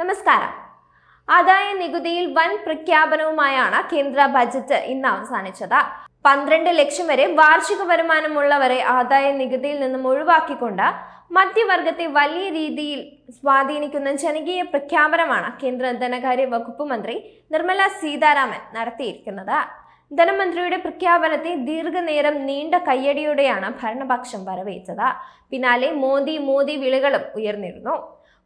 നമസ്കാരം. ആദായ നികുതിയിൽ വൻ പ്രഖ്യാപനവുമായാണ് കേന്ദ്ര ബജറ്റ് ഇന്ന് അവസാനിച്ചത്. പന്ത്രണ്ട് ലക്ഷം വരെ വാർഷിക വരുമാനമുള്ളവരെ ആദായ നികുതിയിൽ നിന്നും ഒഴിവാക്കിക്കൊണ്ട് മധ്യവർഗത്തെ വലിയ രീതിയിൽ സ്വാധീനിക്കുന്ന ജനകീയ പ്രഖ്യാപനമാണ് കേന്ദ്ര ധനകാര്യ വകുപ്പ് മന്ത്രി നിർമ്മല സീതാരാമൻ നടത്തിയിരിക്കുന്നത്. ധനമന്ത്രിയുടെ പ്രഖ്യാപനത്തെ ദീർഘനേരം നീണ്ട കയ്യടിയോടെയാണ് ഭരണപക്ഷം വരവേറ്റത്. പിന്നാലെ മോദി മോദി വിളികളും ഉയർന്നിരുന്നു.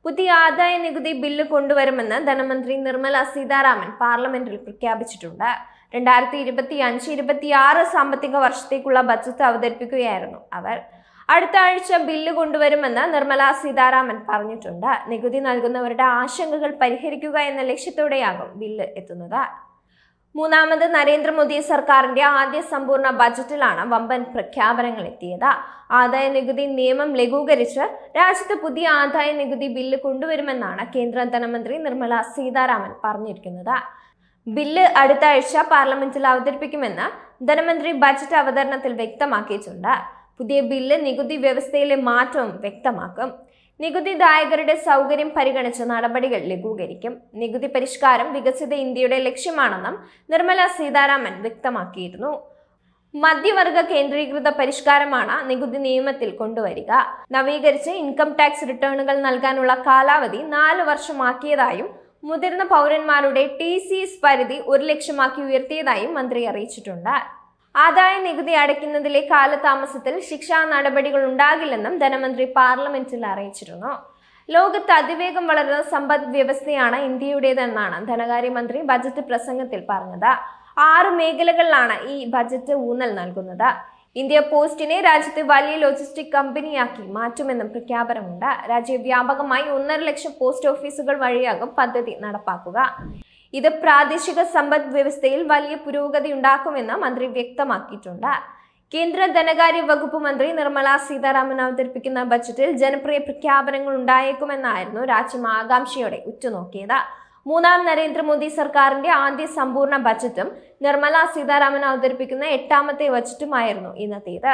പുതിയ ആദായ നികുതി ബില്ല് കൊണ്ടുവരുമെന്ന് ധനമന്ത്രി നിർമ്മല സീതാരാമൻ പാർലമെന്റിൽ പ്രഖ്യാപിച്ചിട്ടുണ്ട്. രണ്ടായിരത്തി ഇരുപത്തി അഞ്ച് ഇരുപത്തി ആറ് സാമ്പത്തിക വർഷത്തേക്കുള്ള ബജറ്റ് അവതരിപ്പിക്കുകയായിരുന്നു അവർ. അടുത്ത ആഴ്ച ബില്ല് കൊണ്ടുവരുമെന്ന് നിർമ്മല സീതാരാമൻ പറഞ്ഞിട്ടുണ്ട്. നികുതി നൽകുന്നവരുടെ ആശങ്കകൾ പരിഹരിക്കുക എന്ന ലക്ഷ്യത്തോടെയാകും ബില്ല് എത്തുന്നത്. മൂന്നാമത് നരേന്ദ്രമോദി സർക്കാരിന്റെ ആദ്യ സമ്പൂർണ ബജറ്റിലാണ് വമ്പൻ പ്രഖ്യാപനങ്ങൾ എത്തിയത്. ആദായ നികുതി നിയമം ലഘൂകരിച്ച് രാജ്യത്ത് പുതിയ ആദായ നികുതി ബില്ല് കൊണ്ടുവരുമെന്നാണ് കേന്ദ്ര ധനമന്ത്രി നിർമ്മല സീതാരാമൻ പറഞ്ഞിരിക്കുന്നത്. ബില്ല് അടുത്ത ആഴ്ച പാർലമെന്റിൽ അവതരിപ്പിക്കുമെന്ന് ധനമന്ത്രി ബജറ്റ് അവതരണത്തിൽ വ്യക്തമാക്കിയിട്ടുണ്ട്. പുതിയ ബില്ല് നികുതി വ്യവസ്ഥയിലെ മാറ്റവും വ്യക്തമാക്കും. നികുതിദായകരുടെ സൗകര്യം പരിഗണിച്ച നടപടികൾ ലഘൂകരിക്കും. നികുതി പരിഷ്കാരം വികസിത ഇന്ത്യയുടെ ലക്ഷ്യമാണെന്നും നിർമ്മല സീതാരാമൻ വ്യക്തമാക്കിയിരുന്നു. മധ്യവർഗ കേന്ദ്രീകൃത പരിഷ്കാരമാണ് നികുതി നിയമത്തിൽ കൊണ്ടുവരിക. നവീകരിച്ച് ഇൻകം ടാക്സ് റിട്ടേണുകൾ നൽകാനുള്ള കാലാവധി നാല് വർഷമാക്കിയതായും മുതിർന്ന പൗരന്മാരുടെ ടി സി എസ് പരിധി ഒരു ലക്ഷമാക്കി ഉയർത്തിയതായും മന്ത്രി അറിയിച്ചിട്ടുണ്ട്. ആദായ നികുതി അടയ്ക്കുന്നതിലെ കാലതാമസത്തിൽ ശിക്ഷാ നടപടികൾ ഉണ്ടാകില്ലെന്നും ധനമന്ത്രി പാർലമെന്റിൽ അറിയിച്ചിരുന്നു. ലോകത്ത് അതിവേഗം വളരുന്ന സമ്പദ് വ്യവസ്ഥയാണ് ഇന്ത്യയുടേതെന്നാണ് ധനകാര്യമന്ത്രി ബജറ്റ് പ്രസംഗത്തിൽ പറഞ്ഞത്. ആറ് മേഖലകളിലാണ് ഈ ബജറ്റ് ഊന്നൽ നൽകുന്നത്. ഇന്ത്യ പോസ്റ്റിനെ രാജ്യത്തെ വലിയ ലോജിസ്റ്റിക് കമ്പനിയാക്കി മാറ്റുമെന്നും പ്രഖ്യാപനമുണ്ട്. രാജ്യവ്യാപകമായി ഒന്നര ലക്ഷം പോസ്റ്റ് ഓഫീസുകൾ വഴിയാകും പദ്ധതി നടപ്പാക്കുക. ഇത് പ്രാദേശിക സമ്പദ് വ്യവസ്ഥയിൽ വലിയ പുരോഗതി ഉണ്ടാക്കുമെന്ന് മന്ത്രി വ്യക്തമാക്കിയിട്ടുണ്ട്. കേന്ദ്ര ധനകാര്യ വകുപ്പ് മന്ത്രി നിർമ്മല സീതാരാമൻ അവതരിപ്പിക്കുന്ന ബജറ്റിൽ ജനപ്രിയ പ്രഖ്യാപനങ്ങൾ ഉണ്ടായേക്കുമെന്നായിരുന്നു രാജ്യം ആകാംക്ഷയോടെ ഉറ്റുനോക്കിയത്. മൂന്നാം നരേന്ദ്രമോദി സർക്കാരിന്റെ ആദ്യ സമ്പൂർണ ബജറ്റും നിർമ്മല സീതാരാമൻ അവതരിപ്പിക്കുന്ന എട്ടാമത്തെ ബജറ്റുമായിരുന്നു ഇന്നത്തേത്.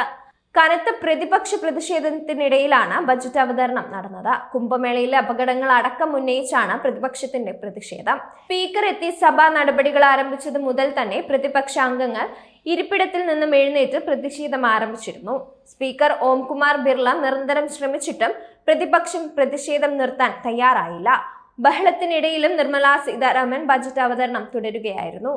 കനത്ത പ്രതിപക്ഷ പ്രതിഷേധത്തിനിടയിലാണ് ബജറ്റ് അവതരണം നടന്നത്. കുംഭമേളയിലെ അപകടങ്ങൾ അടക്കം ഉന്നയിച്ചാണ് പ്രതിപക്ഷത്തിന്റെ പ്രതിഷേധം. സ്പീക്കർ എത്തി സഭാ നടപടികൾ ആരംഭിച്ചത് മുതൽ തന്നെ പ്രതിപക്ഷ അംഗങ്ങൾ ഇരിപ്പിടത്തിൽ നിന്നും എഴുന്നേറ്റ് പ്രതിഷേധം ആരംഭിച്ചിരുന്നു. സ്പീക്കർ ഓംകുമാർ ബിർള നിരന്തരം ശ്രമിച്ചിട്ടും പ്രതിപക്ഷം പ്രതിഷേധം നിർത്താൻ തയ്യാറായില്ല. ബഹളത്തിനിടയിലും നിർമ്മലാ സീതാരാമൻ ബജറ്റ് അവതരണം തുടരുകയായിരുന്നു.